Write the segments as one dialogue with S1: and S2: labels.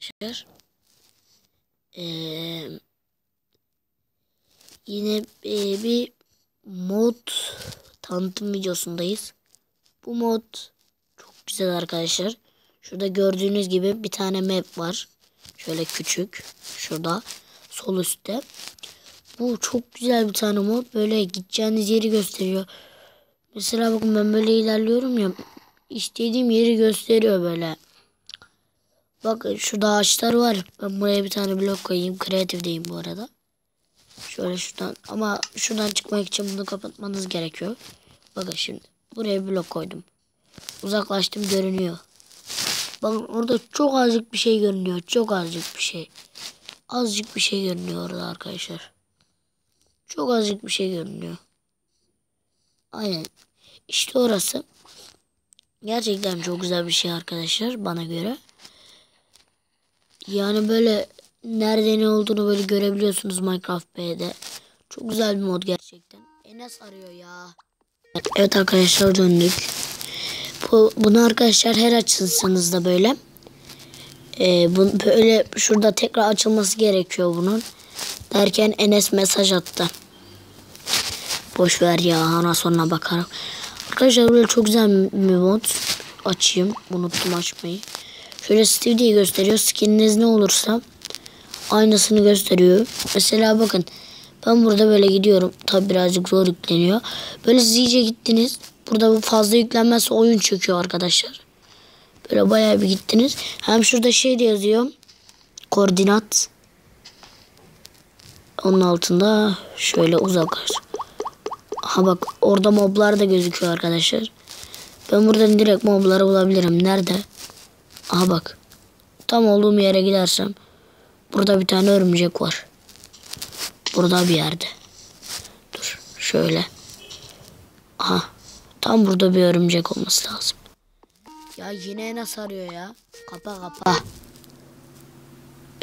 S1: arkadaşlar. Ee, yine e, bir mod tanıtım videosundayız. Bu mod çok güzel arkadaşlar. Şurada gördüğünüz gibi bir tane map var. Şöyle küçük. Şurada sol üstte. Bu çok güzel bir tane mod. Böyle gideceğiniz yeri gösteriyor. Mesela bakın ben böyle ilerliyorum ya. İstediğim yeri gösteriyor böyle. Bakın şurada ağaçlar var. Ben buraya bir tane blok koyayım. Kreatifdeyim bu arada. Şöyle şuradan ama şuradan çıkmak için bunu kapatmanız gerekiyor. Bakın şimdi buraya bir blok koydum. Uzaklaştım görünüyor. Bakın orada çok azıcık bir şey görünüyor. Çok azıcık bir şey. Azıcık bir şey görünüyor orada arkadaşlar. Çok azıcık bir şey görünüyor. Aynen. İşte orası. Gerçekten çok güzel bir şey arkadaşlar bana göre. Yani böyle nerede ne olduğunu böyle görebiliyorsunuz Minecraft B'de. Çok güzel bir mod gerçekten. Enes arıyor ya. Evet arkadaşlar döndük. Bu, bunu arkadaşlar her açılsanızda böyle. E, bu, böyle şurada tekrar açılması gerekiyor bunun. Derken Enes mesaj attı. Boş ver ya ana sonra bakarım. Arkadaşlar böyle çok güzel bir mod. Açayım. Unuttum açmayı. Şöyle diye gösteriyor. Skininiz ne olursa aynısını gösteriyor. Mesela bakın ben burada böyle gidiyorum. Tabi birazcık zor yükleniyor. Böyle siz iyice gittiniz. Burada fazla yüklenmezse oyun çöküyor arkadaşlar. Böyle bayağı bir gittiniz. Hem şurada şey de yazıyor. Koordinat. Onun altında şöyle uzaklaş. Ha bak orada moblar da gözüküyor arkadaşlar. Ben buradan direkt mobları bulabilirim. Nerede? Aha bak. Tam olduğum yere gidersem burada bir tane örümcek var. Burada bir yerde. Dur şöyle. Aha. Tam burada bir örümcek olması lazım. Ya yine nasıl arıyor ya? Kapa kapa.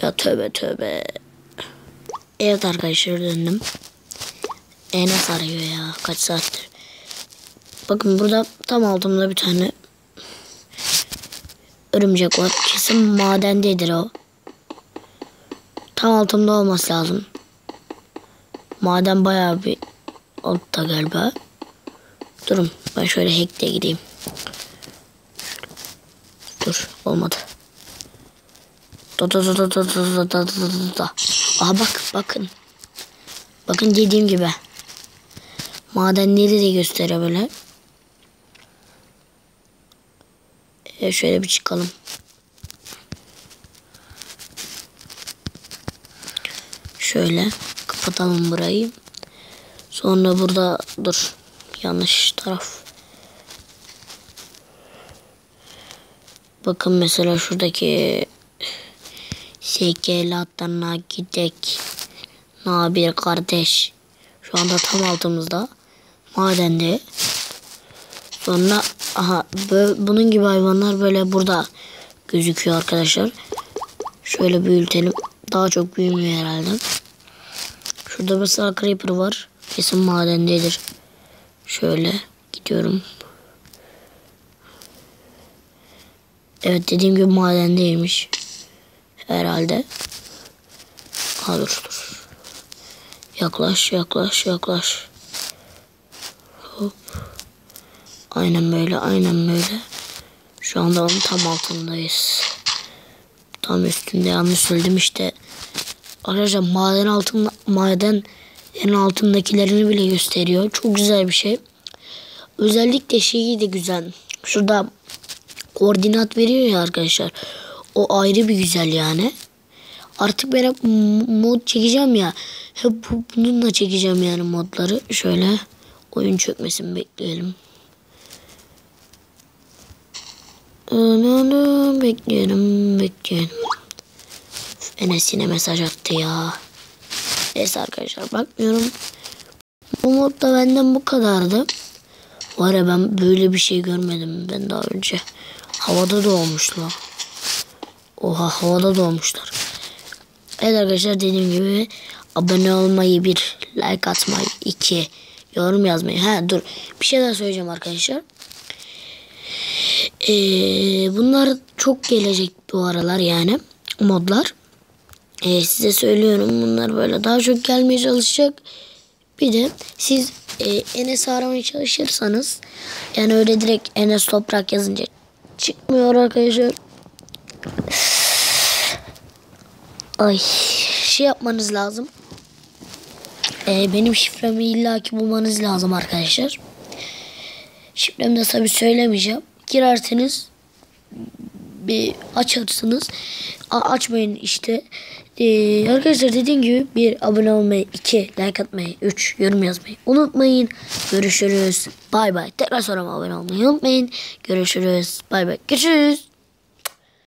S1: Ya tövbe tövbe. Evet arkadaşlar döndüm. Enes arıyor ya. Kaç saattir. Bakın burada tam altımda bir tane örümcek var. Kesin madendedir o. Tam altımda olması lazım. Maden bayağı bir altta galiba. Durun ben şöyle hack'te gideyim. Dur olmadı. Da da da da da da da da da da. Aha bak bakın. Bakın dediğim gibi. Madenleri de gösteriyor böyle. E şöyle bir çıkalım. Şöyle kapatalım burayı. Sonra burada dur. Yanlış taraf. Bakın mesela şuradaki SKL hatlarına gidek. Nabir kardeş. Şu anda tam altımızda. Madende. Sonra aha bunun gibi hayvanlar böyle burada gözüküyor arkadaşlar. Şöyle büyütelim. Daha çok büyümüyor herhalde. Şurada mesela creeper var. Kesin madendedir. Şöyle gidiyorum. Evet dediğim gibi madendeymiş. Herhalde. Ha dur dur. Yaklaş yaklaş yaklaş. Hop. Aynen böyle aynen böyle. Şu anda onun tam altındayız. Tam üstünde yanlış söyledim işte. Arkadaşlar maden altın maden en altındakilerini bile gösteriyor. Çok güzel bir şey. Özellikle şeyi de güzel. Şurada koordinat veriyor ya arkadaşlar. O ayrı bir güzel yani. Artık ben hep mod çekeceğim ya. Hep bununla çekeceğim yani modları. Şöyle oyun çökmesin bekleyelim. Bekleyelim, bekleyelim. Enes yine mesaj attı ya. Neyse arkadaşlar bakmıyorum. Bu modda benden bu kadardı. Var ya ben böyle bir şey görmedim ben daha önce. Havada doğmuşlar. Oha havada doğmuşlar. Evet arkadaşlar dediğim gibi abone olmayı bir, like atmayı iki, yorum yazmayı. Ha dur bir şey daha söyleyeceğim arkadaşlar. Ee, bunlar çok gelecek bu aralar yani. modlar. Ee, size söylüyorum bunlar böyle daha çok gelmeye çalışacak. Bir de siz e, Enes aramaya çalışırsanız yani öyle direkt Enes Toprak yazınca çıkmıyor arkadaşlar. Ay şey yapmanız lazım. Ee, benim şifremi illaki bulmanız lazım arkadaşlar. Şifremi de tabii söylemeyeceğim. Girerseniz bir açarsınız. A- açmayın işte. Ee, arkadaşlar dediğim gibi bir abone olmayı, iki like atmayı, üç yorum yazmayı unutmayın. Görüşürüz. Bay bay. Tekrar sonra abone olmayı unutmayın. Görüşürüz. Bay bay. Görüşürüz.